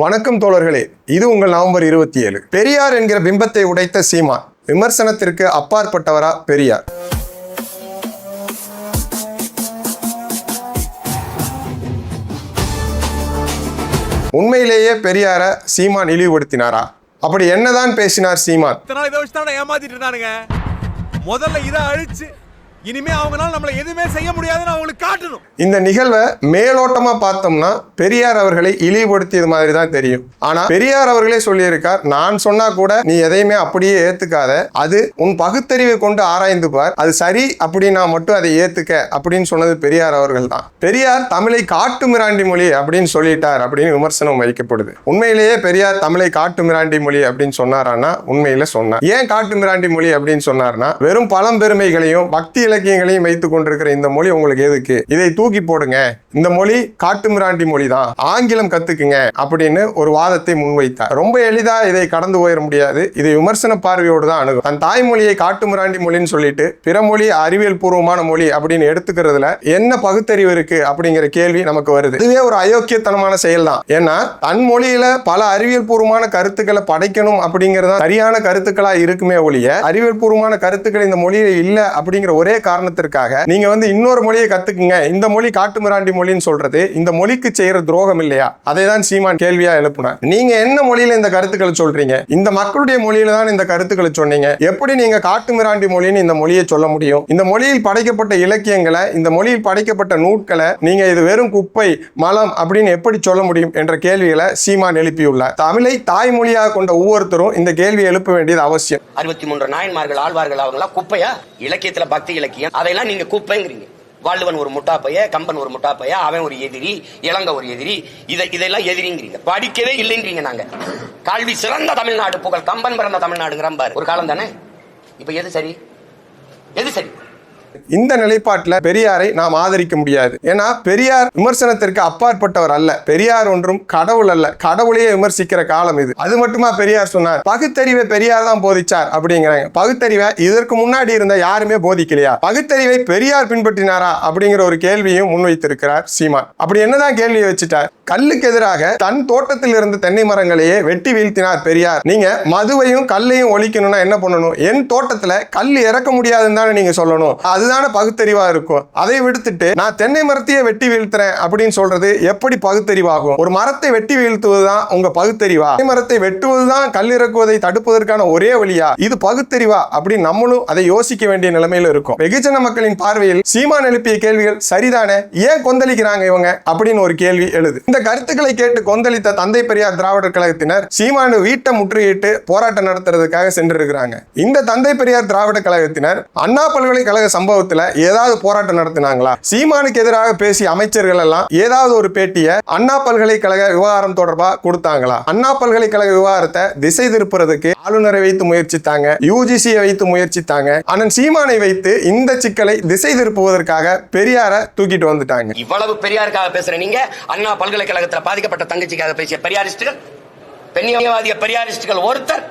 வணக்கம் தோழர்களே இது உங்கள் நவம்பர் இருபத்தி ஏழு. பெரியார் என்கிற பிம்பத்தை உடைத்த சீமான் விமர்சனத்திற்கு அப்பாற்பட்டவரா பெரியார்? உண்மையிலேயே பெரியார சீமான் இழிவுபடுத்தினாரா? அப்படி என்னதான் பேசினார் சீமான்? ஏமாத்திட்டு இருந்தானுங்க? முதல்ல இதை அழிச்சு இனிமே அவங்களால நம்மள எதுவுமே செய்ய முடியாதுன்னு அவங்களுக்கு காட்டணும். இந்த நிகழ்வை மேலோட்டமா பார்த்தோம்னா பெரியார் அவர்களை இழிவுபடுத்தியது மாதிரி தான் தெரியும். ஆனா பெரியார் அவர்களே சொல்லியிருக்கார் நான் சொன்னா கூட நீ எதையுமே அப்படியே ஏத்துக்காத. அது உன் பகுத்தறிவை கொண்டு ஆராய்ந்து பார் அது சரி அப்படின்னா மட்டும் அதை ஏத்துக்க அப்படின்னு சொன்னது பெரியார் அவர்கள் தான். பெரியார் தமிழை காட்டு மிராண்டி மொழி அப்படின்னு சொல்லிட்டார் அப்படின்னு விமர்சனம் வைக்கப்படுது. உண்மையிலேயே பெரியார் தமிழை காட்டு மிராண்டி மொழி அப்படின்னு சொன்னாரான்னா உண்மையில சொன்னார். ஏன் காட்டு மிராண்டி மொழி அப்படின்னு சொன்னார்னா வெறும் பழம்பெருமைகளையும் பக்தி இலக்கியங்களையும் வைத்துக் கொண்டிருக்கிற இந்த மொழி உங்களுக்கு எதுக்கு? இதை தூக்கி போடுங்க. இந்த மொழி காட்டு மிராண்டி மொழி தான் ஆங்கிலம் கத்துக்குங்க அப்படின்னு ஒரு வாதத்தை முன்வைத்தார். ரொம்ப எளிதா இதை கடந்து போயிட முடியாது. இதை விமர்சன பார்வையோடு தான் அணுகும். தன் தாய்மொழியை காட்டு மிராண்டி மொழின்னு சொல்லிட்டு பிற மொழி அறிவியல் பூர்வமான மொழி அப்படின்னு எடுத்துக்கிறதுல என்ன பகுத்தறிவு இருக்கு அப்படிங்கிற கேள்வி நமக்கு வருது. இதுவே ஒரு அயோக்கியத்தனமான செயல் தான் ஏன்னா தன் மொழியில பல அறிவியல் பூர்வமான கருத்துக்களை படைக்கணும் அப்படிங்கிறது தான் சரியான கருத்துக்களா இருக்குமே ஒழிய அறிவியல் பூர்வமான கருத்துக்கள் இந்த மொழியில இல்ல அப்படிங்கிற ஒரே காரணத்திற்காக நீங்க வந்து இன்னொரு மொழியை கத்துக்குங்க. இந்த மொழி காட்டு மிராண்டி மொழின்னு சொல்றது இந்த மொழிக்கு செய்யற துரோகம் இல்லையா? அதை தான் சீமான் கேள்வியா எழுப்புனார். நீங்க என்ன மொழியில இந்த கருத்துக்களை சொல்றீங்க? இந்த மக்களுடைய மொழியில தான் இந்த கருத்துக்களை சொன்னீங்க. எப்படி நீங்க காட்டு மிராண்டி மொழின்னு இந்த மொழியை சொல்ல முடியும்? இந்த மொழியில் படைக்கப்பட்ட இலக்கியங்களை இந்த மொழியில் படைக்கப்பட்ட நூட்களை நீங்க இது வெறும் குப்பை மலம் அப்படின்னு எப்படி சொல்ல முடியும் என்ற கேள்விகளை சீமான் எழுப்பியுள்ளார். தமிழை தாய்மொழியாக கொண்ட ஒவ்வொருத்தரும் இந்த கேள்வி எழுப்ப வேண்டியது அவசியம். அறுபத்தி மூன்று நாயன்மார்கள் ஆழ்வார்கள் அவங்களா குப்பையா? இலக்கியத்துல பக்தி இலக்கியம். அதையெல்லாம் நீங்க குப்பைங்கிறீங்க வள்ளுவன் ஒரு முட்டாப்பைய கம்பன் ஒரு முட்டாப்பைய அவன் ஒரு எதிரி இளங்க ஒரு எதிரி இதை இதெல்லாம் எதிரிங்கிறீங்க. படிக்கவே இல்லைங்கிறீங்க நாங்க. கல்வி சிறந்த தமிழ்நாடு புகழ். கம்பன் பிறந்த தமிழ்நாடுங்கிற பாரு. ஒரு காலம் தானே இப்ப எது சரி? எது சரி? இந்த நிலைப்பாட்டில் பெரியாரை நாம் ஆதரிக்க முடியாது. ஏன்னா பெரியார் விமர்சனத்திற்கு அப்பாற்பட்டவர் அல்ல. பெரியார் ஒன்றும் கடவுள் அல்ல. கடவுளையே விமர்சிக்கிற காலம் இது. அது மட்டுமா பெரியார் சொன்னார்? பகுத்தறிவை பெரியார் தான் போதிச்சார் அப்படிங்கிறாங்க. பகுத்தறிவை இதற்கு முன்னாடி இருந்த யாருமே போதிக்கலையா? பகுத்தறிவை பெரியார் பின்பற்றினாரா? அப்படிங்கிற ஒரு கேள்வியும் முன்வைத்திருக்கிறார் சீமான். அப்படி என்னதான் கேள்வியை வச்சுட்டார்? கல்லுக்கு எதிராக தன் தோட்டத்தில் இருந்த தென்னை மரங்களையே வெட்டி வீழ்த்தினார் பெரியார். நீங்க மதுவையும் கல்லையும் ஒழிக்கணும்னா என்ன பண்ணணும்? என் தோட்டத்துல கல் இறக்க முடியாதுன்னு தானே நீங்க சொல்லணும். அதுதானே பகுத்தறிவா இருக்கும். அதை விடுத்துட்டு நான் தென்னை மரத்தையே வெட்டி வீழ்த்துறேன் அப்படின்னு சொல்றது எப்படி பகுத்தறிவாகும்? ஒரு மரத்தை வெட்டி வீழ்த்துவதுதான் உங்க பகுத்தறிவா? தென்னை மரத்தை வெட்டுவதுதான் கல் இறக்குவதை தடுப்பதற்கான ஒரே வழியா? இது பகுத்தறிவா அப்படின்னு நம்மளும் அதை யோசிக்க வேண்டிய நிலைமையில இருக்கும். வெகுஜன மக்களின் பார்வையில் சீமான் எழுப்பிய கேள்விகள் சரிதானே? ஏன் கொந்தளிக்கிறாங்க இவங்க? அப்படின்னு ஒரு கேள்வி எழுது. இந்த கருத்துக்களை கேட்டு கொந்தளித்த தந்தை பெரியார் திராவிடர் கழகத்தினர் சீமானு வீட்டை முற்றுகையிட்டு போராட்டம் நடத்துறதுக்காக சென்றிருக்கிறாங்க. இந்த தந்தை பெரியார் திராவிட கழகத்தினர் அண்ணா பல்கலைக்கழக சம்பவத்துல ஏதாவது போராட்டம் நடத்தினாங்களா? சீமானுக்கு எதிராக பேசிய அமைச்சர்கள் எல்லாம் ஏதாவது ஒரு பேட்டியை அண்ணா பல்கலைக்கழக விவகாரம் தொடர்பா கொடுத்தாங்களா? அண்ணா பல்கலைக்கழக விவகாரத்தை திசை திருப்புறதுக்கு ஆளுநரை வைத்து முயற்சித்தாங்க யூஜிசியை வைத்து முயற்சித்தாங்க அண்ணன் சீமானை வைத்து இந்த சிக்கலை திசை திருப்புவதற்காக பெரியாரை தூக்கிட்டு வந்துட்டாங்க. இவ்வளவு பெரியாருக்காக பேசுற நீங்க அண்ணா பல்கலைக்கழகத்துல பாதிக்கப்பட்ட தங்கச்சிக்காக பேசிய பெரியாரிஸ்டுகள் பெண்ணியவாதிய பெரியாரிஸ்டுகள் ஒருத்தர்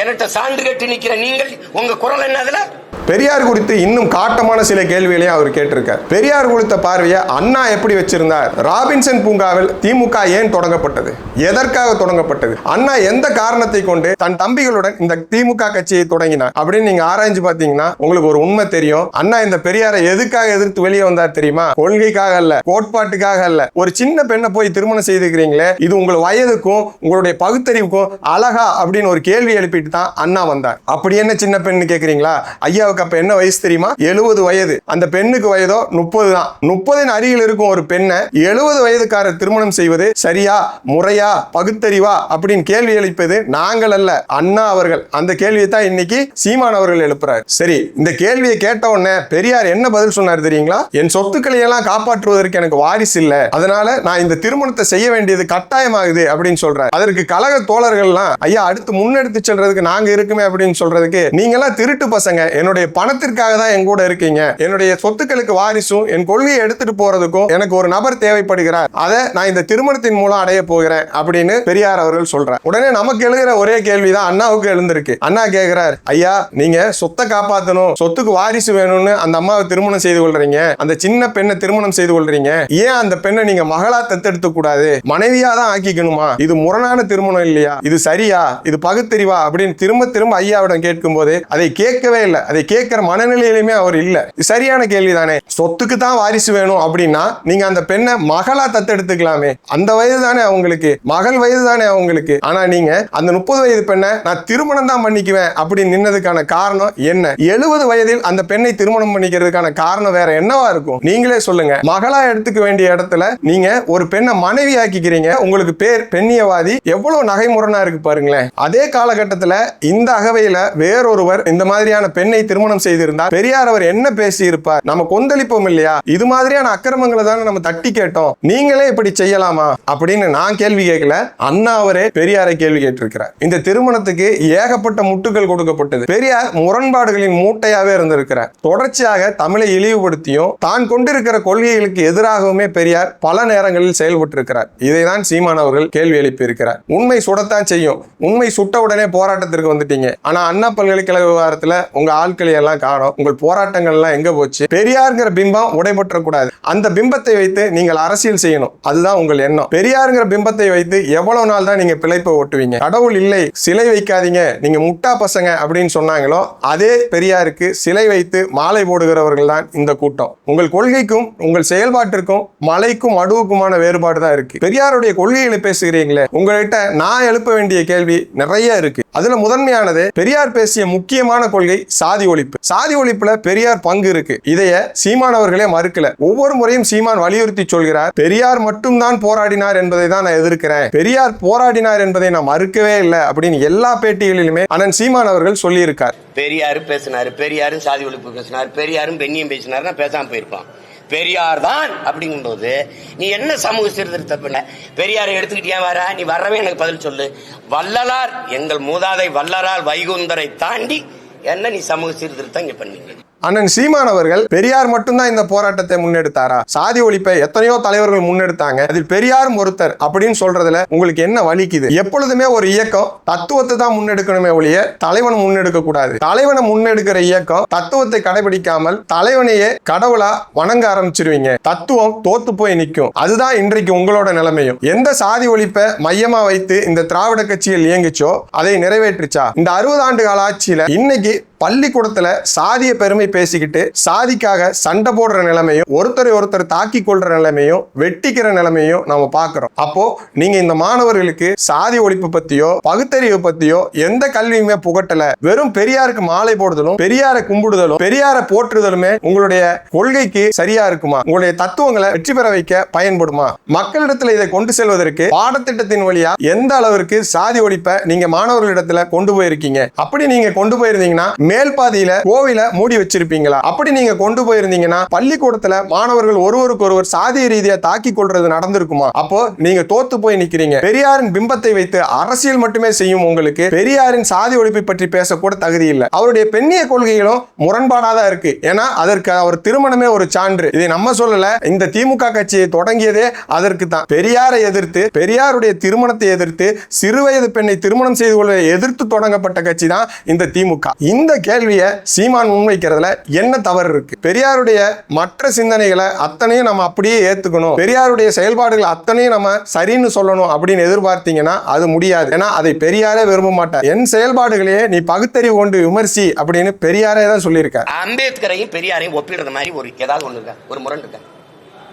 என்கிட்ட சான்று கட்டி நிக்கிற நீங்கள் உங்க குரல் என்ன அதுல? பெரியார் குறித்து இன்னும் காட்டமான சில கேள்விகளையும் அவர் கேட்டிருக்கார். பெரியார் கொடுத்த பார்வையை அண்ணா எப்படி வச்சிருந்தார்? ராபின்சன் பூங்காவில் திமுக ஏன் தொடங்கப்பட்டது? எதற்காக தொடங்கப்பட்டது? அண்ணா எந்த காரணத்தை கொண்டு தன் தம்பிகளுடன் இந்த திமுக கட்சியை தொடங்கினார்? அப்படின்னு நீங்க ஆராய்ஞ்சு பாத்தீங்கன்னா உங்களுக்கு ஒரு உண்மை தெரியும். அண்ணா இந்த பெரியாரை எதுக்காக எதிர்த்து வெளியே வந்தார் தெரியுமா? கொள்கைக்காக அல்ல கோட்பாட்டுக்காக அல்ல. ஒரு சின்ன பெண்ணை போய் திருமணம் செய்துக்கிறீங்களே இது உங்கள் வயதுக்கும் உங்களுடைய பகுத்தறிவுக்கும் அழகா அப்படின்னு ஒரு கேள்வி எழுப்பிட்டு தான் அண்ணா வந்தார். அப்படி என்ன சின்ன பெண்ணு கேக்குறீங்களா? ஐயாவுக்கு அப்ப என்ன வயசு தெரியுமா? எழுபது வயது. அந்த பெண்ணுக்கு வயதோ முப்பது தான். முப்பதின் அருகில் இருக்கும் ஒரு பெண்ணை எழுபது வயதுக்கார திருமணம் செய்வது சரியா முறையா பகுத்தறிவா அப்படின்னு கேள்வி எழுப்பது நாங்கள் அல்ல அண்ணா அவர்கள். அந்த கேள்வியை தான் இன்னைக்கு சீமான் அவர்கள் எழுப்புறாரு. சரி இந்த கேள்வியை கேட்ட உடனே பெரியார் என்ன பதில் சொன்னார் தெரியுங்களா? என் சொத்துக்களை எல்லாம் காப்பாற்றுவதற்கு எனக்கு வாரிசு இல்ல. அதனால நான் இந்த திருமணத்தை செய்ய வேண்டியது கட்டாயமாகுது அப்படின்னு சொல்றாரு. அதற்கு கழக தோழர்கள்லாம் ஐயா அடுத்து முன்னெடுத்து செல்றதுக்கு நாங்க இருக்குமே அப்படின்னு சொல்றதுக்கு நீங்க எல்லாம் திருட்டு பசங்க. என்னோட என்னுடைய பணத்திற்காக தான் என் கூட இருக்கீங்க. என்னுடைய சொத்துக்களுக்கு வாரிசும் என் கொள்கையை எடுத்துட்டு போறதுக்கும் எனக்கு ஒரு நபர் தேவைப்படுகிறார். அதை நான் இந்த திருமணத்தின் மூலம் அடைய போகிறேன் அப்படின்னு பெரியார் அவர்கள் சொல்றார். உடனே நமக்கு எழுகிற ஒரே கேள்விதான் அண்ணாவுக்கு எழுந்திருக்கு. அண்ணா கேட்கிறார் ஐயா நீங்க சொத்தை காப்பாற்றணும் சொத்துக்கு வாரிசு வேணும்னு அந்த அம்மாவை திருமணம் செய்து கொள்றீங்க. அந்த சின்ன பெண்ணை திருமணம் செய்து கொள்றீங்க. ஏன் அந்த பெண்ணை நீங்க மகளா தத்தெடுத்து கூடாது? மனைவியா தான் ஆக்கிக்கணுமா? இது முரணான திருமணம் இல்லையா? இது சரியா? இது பகுத்தறிவா? அப்படின்னு திரும்ப திரும்ப ஐயாவிடம் கேட்கும் போது அதை கேட்கவே இல்லை. அதை கேட்கிற மனநிலையிலுமே அவர் இல்லை. சரியான கேள்விதானே. சொத்துக்கு தான் வாரிசு வேணும் அப்படின்னா நீங்க அந்த பெண்ணை மகளா தத்தெடுத்துக்கலாமே. அந்த வயது தானே அவங்களுக்கு. மகள் வயது தானே அவங்களுக்கு. ஆனா நீங்க அந்த முப்பது வயது பெண்ணை நான் திருமணம் தான் பண்ணிக்குவேன் அப்படின்னு நின்னதுக்கான காரணம் என்ன? எழுபது வயதில் அந்த பெண்ணை திருமணம் பண்ணிக்கிறதுக்கான காரணம் வேற என்னவா இருக்கும்? நீங்களே சொல்லுங்க. மகளா எடுத்துக்க வேண்டிய இடத்துல நீங்க ஒரு பெண்ணை மனைவி ஆக்கிக்கிறீங்க. உங்களுக்கு பேர் பெண்ணியவாதி. எவ்வளவு நகைமுரணா இருக்கு பாருங்களேன். அதே காலகட்டத்துல இந்த அகவையில வேறொருவர் இந்த மாதிரியான பெண்ணை திருமணம் செய்திருந்தார். பெரியார் அவர் என்ன பேசியிருப்பார்? நம்ம கொந்தளிப்போம் இல்லையா? இது மாதிரியான அக்கிரமங்களை தானே நம்ம தட்டி கேட்டோம். நீங்களே இப்படி செய்யலாமா? அப்படின்னு நான் கேள்வி கேட்கல. அண்ணா அவரே பெரியாரை கேள்வி கேட்டிருக்கிறார். இந்த திருமணத்துக்கு ஏகப்பட்ட முட்டுகள் கொடுக்கப்பட்டது. பெரியார் முரண்பாடுகளின் மூட்டையாவே இருந்திருக்கிறார். தொடர்ச்சியாக தமிழை இழிவுபடுத்தியும் தான் கொண்டிருக்கிற கொள்கைகளுக்கு எதிராகவுமே பெரியார் பல நேரங்களில் செயல்பட்டிருக்கிறார். இதை தான் சீமான் அவர்கள் கேள்வி எழுப்பியிருக்கிறார். உண்மை சுடத்தான் செய்யும். உண்மை சுட்ட உடனே போராட்டத்திற்கு வந்துட்டீங்க. ஆனா அண்ணா பல்கலைக்கழக விவகாரத்துல உங்க ஆட்களை எல்லாம் காணும். உங்கள் போராட்டங்கள் எல்லாம் எங்க போச்சு? பெரியாருங்கிற பிம்பம் உடைபற்றக்கூடாது அந்த பிம்பத்தை வைத்து நீங்கள் அரசியல் செய்யணும். அதுதான் உங்கள் எண்ணம். பெரியாருங்கிற பிம்பத்தை வைத்து எவ்வளவு நாள் தான் நீங்க பிழைப்பை ஓட்டுவீங்க? கடவுள் இல்லை சிலை வைக்காதீங்க. நீங்க முட்டா பசங்க அப்படின்னு சொன்னாங்களோ அதே பெரியாருக்கு சிலை வைத்து மாலை போடுகிறவர்கள் தான் இந்த கூட்டம். உங்கள் கொள்கைக்கும் உங்கள் செயல்பாட்டிற்கும் மலைக்கும் அடுவுக்குமான வேறுபாடு தான் இருக்கு. பெரியாருடைய கொள்கைகளை பேசுகிறீங்களே உங்கள்கிட்ட நான் எழுப்ப வேண்டிய கேள்வி நிறைய இருக்கு. அதுல முதன்மையானது பெரியார் பேசிய முக்கியமான கொள்கை சாதி சாதி ஒழிப்பு. சாதி ஒழிப்புல பெரியார் பங்கு இருக்கு. இதைய சீமான் அவர்களே மறுக்கல. ஒவ்வொரு முறையும் சீமான் வலியுறுத்தி சொல்கிறார் பெரியார் மட்டும்தான் போராடினார் என்பதை தான் நான் எதிர்க்கிறேன். பெரியார் போராடினார் என்பதை நான் மறுக்கவே இல்லை அப்படின்னு எல்லா பேட்டிகளிலுமே அண்ணன் சீமான் அவர்கள் சொல்லியிருக்கார். பெரியாரு பேசினார். பெரியாரும் சாதி ஒழிப்பு பேசினார். பெரியாரும் பெண்ணியம் பேசினாருன்னா பேசாம போயிருப்பான். பெரியார் தான் அப்படிங்கும்போது நீ என்ன சமூக சீர்திருத்த பண்ண? பெரியாரை எடுத்துக்கிட்டியா? வர. நீ வரவே எனக்கு பதில் சொல்லு. வள்ளலார் எங்கள் மூதாதை வள்ளலார் வைகுந்தரை தாண்டி என்ன நீ சமூக சீர்திருத்தம் இங்க பண்ணீங்க? அண்ணன் சீமான் அவர்கள் பெரியார் மட்டும்தான் இந்த போராட்டத்தை முன்னெடுத்தாரா? சாதி ஒழிப்பை எத்தனையோ தலைவர்கள் முன்னெடுத்தாங்க. அதில் பெரியாரும் ஒருத்தர் அப்படின்னு சொல்றதுல உங்களுக்கு என்ன வலிக்குது? எப்பொழுதுமே ஒரு இயக்கம் தத்துவத்தை தான் முன்னெடுக்கணுமே ஒழிய தலைவன் முன்னெடுக்க கூடாது. தலைவனை முன்னெடுக்கிற இயக்கம் தத்துவத்தை கடைபிடிக்காமல் தலைவனையே கடவுளா வணங்க ஆரம்பிச்சிருவீங்க. தத்துவம் தோத்து போய் நிற்கும் அதுதான் இன்றைக்கு உங்களோட நிலைமையும். எந்த சாதி ஒழிப்பை மையமா வைத்து இந்த திராவிட கட்சிகள் இயங்குச்சோ அதை நிறைவேற்றுச்சா? இந்த அறுபது ஆண்டு கால ஆட்சியில இன்னைக்கு பள்ளிக்கூடத்துல சாதிய பெருமை பேசிக்கிட்டு சாதிக்காக சண்டை போடுற நிலைமையும் ஒருத்தரை ஒருத்தர் தாக்கி கொள்ற நிலைமையும் வெட்டிக்கிற நிலைமையும் நம்ம பார்க்குறோம் அப்போ நீங்க இந்த மாணவர்களுக்கு சாதி ஒழிப்பு பத்தியோ பகுத்தறிவு பத்தியோ எந்த கல்வியுமே புகட்டல. வெறும் பெரியாருக்கு மாலை போடுதலும் பெரியாரை கும்பிடுதலும் பெரியாரை போற்றுதலுமே உங்களுடைய கொள்கைக்கு சரியா இருக்குமா? உங்களுடைய தத்துவங்களை வெற்றி பெற வைக்க பயன்படுமா? மக்களிடத்துல இதை கொண்டு செல்வதற்கு பாடத்திட்டத்தின் வழியா எந்த அளவிற்கு சாதி ஒழிப்பை நீங்க மாணவர்களிடத்துல கொண்டு போயிருக்கீங்க? அப்படி நீங்க கொண்டு போயிருந்தீங்கன்னா மேல் பாதியில கோவில மூடி வச்சிருப்பீங்களா? அப்படி நீங்க கொண்டு போயிருந்தீங்கன்னா பள்ளிக்கூடத்துல மாணவர்கள் ஒருவருக்கு ஒருவர் சாதிய ரீதியா தாக்கி கொள்றது நடந்திருக்குமா? அப்போ நீங்க தோத்து போய் நிக்கிறீங்க. பெரியாரின் பிம்பத்தை வைத்து அரசியல் மட்டுமே செய்யும் உங்களுக்கு பெரியாரின் சாதி ஒழிப்பை பற்றி பேசக்கூட தகுதி இல்லை. அவருடைய பெண்ணிய கொள்கைகளும் முரண்பாடாக தான் இருக்கு. ஏன்னா அதற்கு அவர் திருமணமே ஒரு சான்று. இதை நம்ம சொல்லல இந்த திமுக கட்சியை தொடங்கியதே அதற்கு தான். பெரியாரை எதிர்த்து பெரியாருடைய திருமணத்தை எதிர்த்து சிறுவயது பெண்ணை திருமணம் செய்து கொள்ள எதிர்த்து தொடங்கப்பட்ட கட்சி தான் இந்த திமுக. இந்த கேள்வியை சீமான் முன்வைக்கிறதுல என்ன தவறு இருக்கு? பெரியாருடைய மற்ற சிந்தனைகளை அத்தனையும் நம்ம அப்படியே ஏத்துக்கணும். பெரியாருடைய செயல்பாடுகள் அத்தனையும் நம்ம சரின்னு சொல்லணும் அப்படின்னு எதிர்பார்த்தீங்கன்னா அது முடியாது. ஏன்னா அதை பெரியாரே விரும்ப மாட்டார். என் செயல்பாடுகளையே நீ பகுத்தறிவு கொண்டு விமர்சி அப்படின்னு பெரியாரே தான் சொல்லியிருக்கார். அம்பேத்கரையும் பெரியாரையும் ஒப்பிடுற மாதிரி ஒரு ஏதாவது ஒன்று இருக்கா? ஒரு முரண் இருக்கா?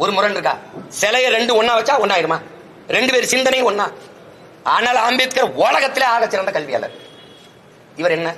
ஒரு முரண் இருக்கா? சிலைய ரெண்டு ஒன்னா வச்சா ஒன்னாயிருமா ரெண்டு பேர் சிந்தனையும் ஒன்னா ஆனால் அம்பேத்கர் உலகத்திலே ஆக சிறந்த கல்வியாளர். இவர் என்ன?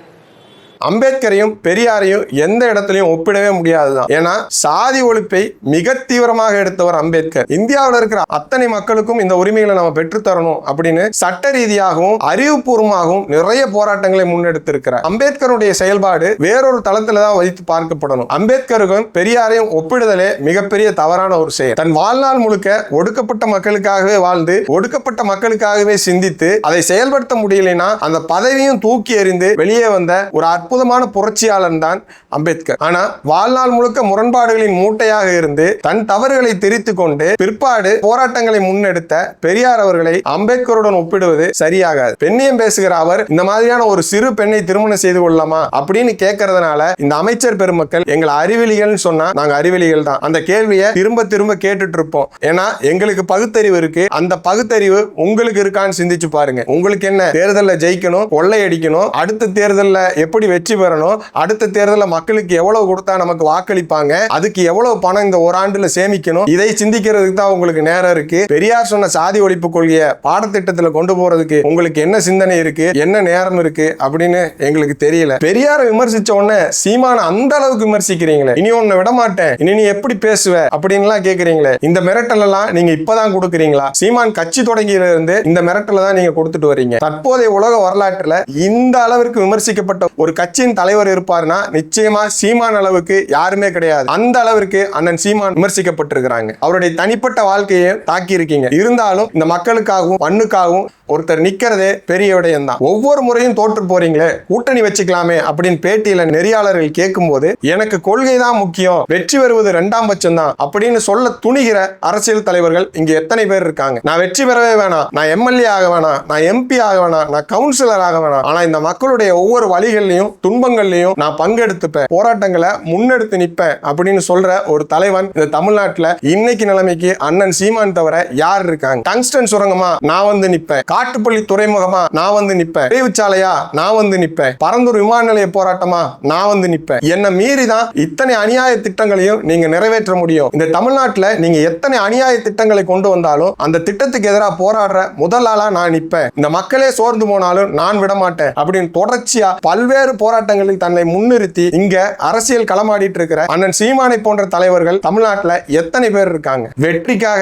அம்பேத்கரையும் பெரியாரையும் எந்த இடத்துலையும் ஒப்பிடவே முடியாதுதான். ஏன்னா சாதி ஒழிப்பை மிக தீவிரமாக எடுத்தவர் அம்பேத்கர். இந்தியாவில் இருக்கிற அத்தனை மக்களுக்கும் இந்த உரிமைகளை நம்ம பெற்றுத்தரணும் அப்படின்னு சட்ட ரீதியாகவும் அறிவுபூர்வமாகவும் நிறைய போராட்டங்களை முன்னெடுத்திருக்கிறார். அம்பேத்கருடைய செயல்பாடு வேறொரு தளத்துல தான் வைத்து பார்க்கப்படணும். அம்பேத்கருக்கும் பெரியாரையும் ஒப்பிடுதலே மிகப்பெரிய தவறான ஒரு செயல். தன் வாழ்நாள் முழுக்க ஒடுக்கப்பட்ட மக்களுக்காகவே வாழ்ந்து ஒடுக்கப்பட்ட மக்களுக்காகவே சிந்தித்து அதை செயல்படுத்த முடியலைன்னா அந்த பதவியும் தூக்கி எறிந்து வெளியே வந்த ஒரு அற்புதமான புரட்சியாளன் தான் அம்பேத்கர். ஆனா வாழ்நாள் முழுக்க முரண்பாடுகளின் மூட்டையாக இருந்து தன் தவறுகளை திரித்து கொண்டு பிற்பாடு போராட்டங்களை முன்னெடுத்த பெரியார் அவர்களை அம்பேத்கருடன் ஒப்பிடுவது சரியாகாது. பெண்ணியம் பேசுகிற அவர் இந்த மாதிரியான ஒரு சிறு பெண்ணை திருமணம் செய்து கொள்ளலாமா? அப்படின்னு கேட்கறதுனால இந்த அமைச்சர் பெருமக்கள் எங்களை அறிவிலிகள்னு சொன்னா நாங்க அறிவெளிகள் தான். அந்த கேள்வியை திரும்ப திரும்ப கேட்டுட்டு இருப்போம் ஏன்னா எங்களுக்கு பகுத்தறிவு இருக்கு. அந்த பகுத்தறிவு உங்களுக்கு இருக்கான்னு சிந்திச்சு பாருங்க. உங்களுக்கு என்ன தேர்தலில் ஜெயிக்கணும் கொள்ளையடிக்கணும் அடுத்த தேர்தலில் எப்படி வெற்றி பெறணும். அடுத்த தேர்தலில் மக்களுக்கு எவ்வளவு கொடுத்தா நமக்கு வாக்களிப்பாங்க? அதுக்கு எவ்வளவு பணம் இந்த ஓராண்டுல சேமிக்கணும்? இதை சிந்திக்கிறதுக்கு தான் உங்களுக்கு நேரம் இருக்கு. பெரியார் சொன்ன சாதி ஒழிப்பு கொள்கையை பாடத்திட்டத்துல கொண்டு போறதுக்கு உங்களுக்கு என்ன சிந்தனை இருக்கு? என்ன நேரம் இருக்கு? அப்படின்னு எங்களுக்கு தெரியல. பெரியார விமர்சிச்ச உடனே சீமான அந்த அளவுக்கு விமர்சிக்கிறீங்களே. இனி உன்னை விட மாட்டேன். இனி நீ எப்படி பேசுவ? அப்படின்லாம் கேக்குறீங்களே. இந்த மிரட்டல் எல்லாம் நீங்க இப்பதான் கொடுக்குறீங்களா? சீமான் கட்சி தொடங்கியில இருந்து இந்த மிரட்டல தான் நீங்க கொடுத்துட்டு வரீங்க. தற்போதைய உலக வரலாற்றுல இந்த அளவிற்கு விமர்சிக்கப்பட்ட ஒரு கட்சியின் தலைவர் இருப்பார்னா நிச்சயமா சீமான் அளவுக்கு யாருமே கிடையாது. அந்த அளவிற்கு அண்ணன் சீமான் விமர்சிக்கப்பட்டிருக்கிறாங்க. அவருடைய தனிப்பட்ட வாழ்க்கையை தாக்கி இருக்கீங்க. இருந்தாலும் இந்த மக்களுக்காகவும் மண்ணுக்காகவும் ஒருத்தர் நிக்கிறதே பெரிய விடயம் தான் ஒவ்வொரு முறையும் தோற்று போறீங்களே கூட்டணி வச்சுக்கலாமே அப்படின்னு பேட்டியில நெறியாளர்கள் கேட்கும் போது எனக்கு கொள்கை தான் முக்கியம் வெற்றி பெறுவது ரெண்டாம் பட்சம் தான் அப்படின்னு சொல்ல துணிகிற அரசியல் தலைவர்கள் இங்க எத்தனை பேர் இருக்காங்க. நான் வெற்றி பெறவே வேணாம் நான் எம்எல்ஏ ஆக வேணாம் நான் எம்பி ஆக வேணாம் நான் கவுன்சிலர் ஆக வேணாம். ஆனா இந்த மக்களுடைய ஒவ்வொரு வழிகள்லையும் துன்பங்கள்லையும் நான் பங்கெடுத்துப்பேன் போராட்டங்களை முன்னெடுத்து நிற்பேன் அப்படின்னு சொல்ற ஒரு தலைவன் இந்த தமிழ்நாட்டில் இன்னைக்கு நிலைமைக்கு அண்ணன் சீமான் தவிர யார் இருக்காங்க? டங்ஸ்டன் சுரங்கமா நான் வந்து நிற்பேன். காட்டுப்பள்ளி துறைமுகமா நான் வந்து நிற்பேன். விரைவுச்சாலையா நான் வந்து நிற்பேன். பரந்தூர் விமான நிலைய போராட்டமா நான் வந்து நிற்பேன். என்ன மீறி தான் இத்தனை அநியாய திட்டங்களையும் நீங்க நிறைவேற்ற முடியும். இந்த தமிழ்நாட்டில் நீங்க எத்தனை அநியாய திட்டங்களை கொண்டு வந்தாலும் அந்த திட்டத்துக்கு எதிராக போராடுற முதல் ஆளா நான் நிற்பேன். இந்த மக்களே சோர்ந்து போனாலும் நான் விட மாட்டேன் அப்படின்னு தொடர்ச்சியா பல்வேறு போராட்டங்களில் தன்னை முன்னிறுத்தி இங்க அரசியல் களமாடிட்டு இருக்கிற அண்ணன் சீமானை போன்ற தலைவர்கள் தமிழ்நாட்டில் எத்தனை பேர் இருக்காங்க? வெற்றிக்காக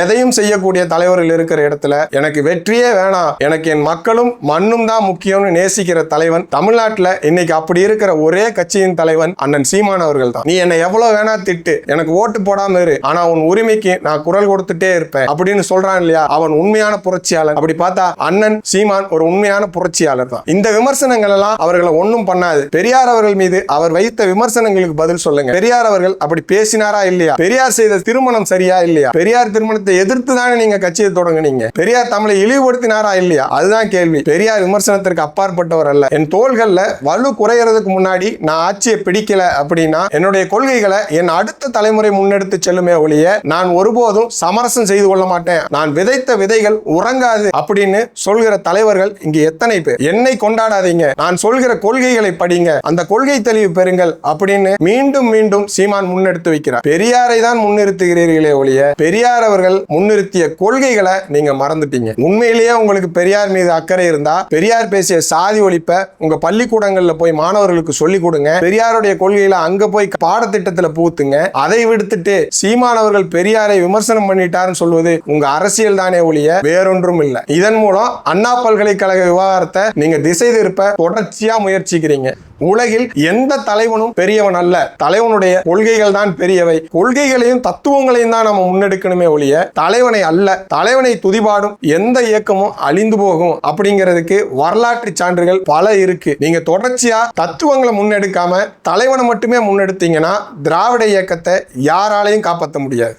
எதையும் செய்யக்கூடிய தலைவர்கள் இருக்கிற இடத்துல எனக்கு வெற்றியே வேணாம். எனக்கு என் மக்களும் மண்ணும் தான் முக்கியம்னு நேசிக்கிற தலைவன் தமிழ்நாட்டில் இன்னைக்கு அப்படி இருக்கிற ஒரே கட்சியின் தலைவன் அண்ணன் சீமான் அவர்கள் தான் நீ என்னை எவ்வளவு வேணா திட்டு. எனக்கு ஓட்டு போடாம இரு. ஆனா உன் உரிமைக்கு நான் குரல் கொடுத்துட்டே இருப்பேன். அப்படின்னு சொல்றான் இல்லையா? அவன் உண்மையான புரட்சியாளர் அப்படி பார்த்தா அண்ணன் சீமான் ஒரு உண்மையான புரட்சியாளர் தான் இந்த விமர்சனங்கள் எல்லாம் அவர்களை ஒன்றும் பண்ணாது. பெரியார் அவர்கள் மீது அவர் வைத்த விமர்சனங்களுக்கு பதில் சொல்லுங்க. பெரியார் அவர்கள் அப்படி பேசினாரா இல்லையா? பெரியார் செய்த திருமணம் சரியா இல்லையா? பெரியார் திருமணத்தை எதிர்த்து தானே நீங்க கட்சியை தொடங்குனீங்க? பெரியார் தமிழை இழிவுபடுத்தினாரா இல்லையா? அதுதான் கேள்வி. பெரியார் விமர்சனத்திற்கு அப்பாற்பட்டவர் அல்ல. என் தோள்கள்ல வலு குறையறதுக்கு முன்னாடி நான் ஆட்சியை பிடிக்கல அப்படின்னா என்னுடைய கொள்கைகளை என் அடுத்த தலைமுறை முன்னெடுத்து செல்லுமே ஒழிய நான் ஒருபோதும் சமரசம் செய்து கொள்ள மாட்டேன். நான் விதைத்த விதைகள் உறங்காது அப்படின்னு சொல்கிற தலைவர்கள் இங்கு எத்தனை பேர்? என்னை கொண்டாடாதீங்க. நான் சொல்கிற கொள்கை கொள்கைகளை படிங்க. அந்த கொள்கை தெளிவு பெறுங்கள் அப்படின்னு மீண்டும் மீண்டும் சீமான் முன்னெடுத்து வைக்கிறார். பெரியாரை தான் முன்னிறுத்துகிறீர்களே ஒழிய பெரியார் அவர்கள் முன்னிறுத்திய கொள்கைகளை நீங்க மறந்துட்டீங்க. உண்மையிலேயே உங்களுக்கு பெரியார் மீது அக்கறை இருந்தா பெரியார் பேசிய சாதி ஒழிப்ப உங்க பள்ளிக்கூடங்கள்ல போய் மாணவர்களுக்கு சொல்லிக் கொடுங்க. பெரியாருடைய கொள்கைகளை அங்க போய் பாடத்திட்டத்துல பூத்துங்க அதை விடுத்துட்டு சீமானவர்கள் பெரியாரை விமர்சனம் பண்ணிட்டாருன்னு சொல்வது உங்க அரசியல் தானே ஒழிய வேறொன்றும் இல்லை. இதன் மூலம் அண்ணா பல்கலைக்கழக விவகாரத்தை நீங்க திசை திருப்ப தொடர்ச்சியா முயற்சி முயற்சிக்கிறீங்க உலகில் எந்த தலைவனும் பெரியவன் அல்ல. தலைவனுடைய கொள்கைகள் தான் பெரியவை. கொள்கைகளையும் தத்துவங்களையும் தான் நம்ம முன்னெடுக்கணுமே ஒழிய தலைவனை அல்ல தலைவனை துதிபாடும் எந்த இயக்கமும் அழிந்து போகும் அப்படிங்கிறதுக்கு வரலாற்று சான்றுகள் பல இருக்கு. நீங்க தொடர்ச்சியா தத்துவங்களை முன்னெடுக்காம தலைவனை மட்டுமே முன்னெடுத்தீங்கன்னா திராவிட இயக்கத்தை யாராலையும் காப்பாற்ற முடியாது.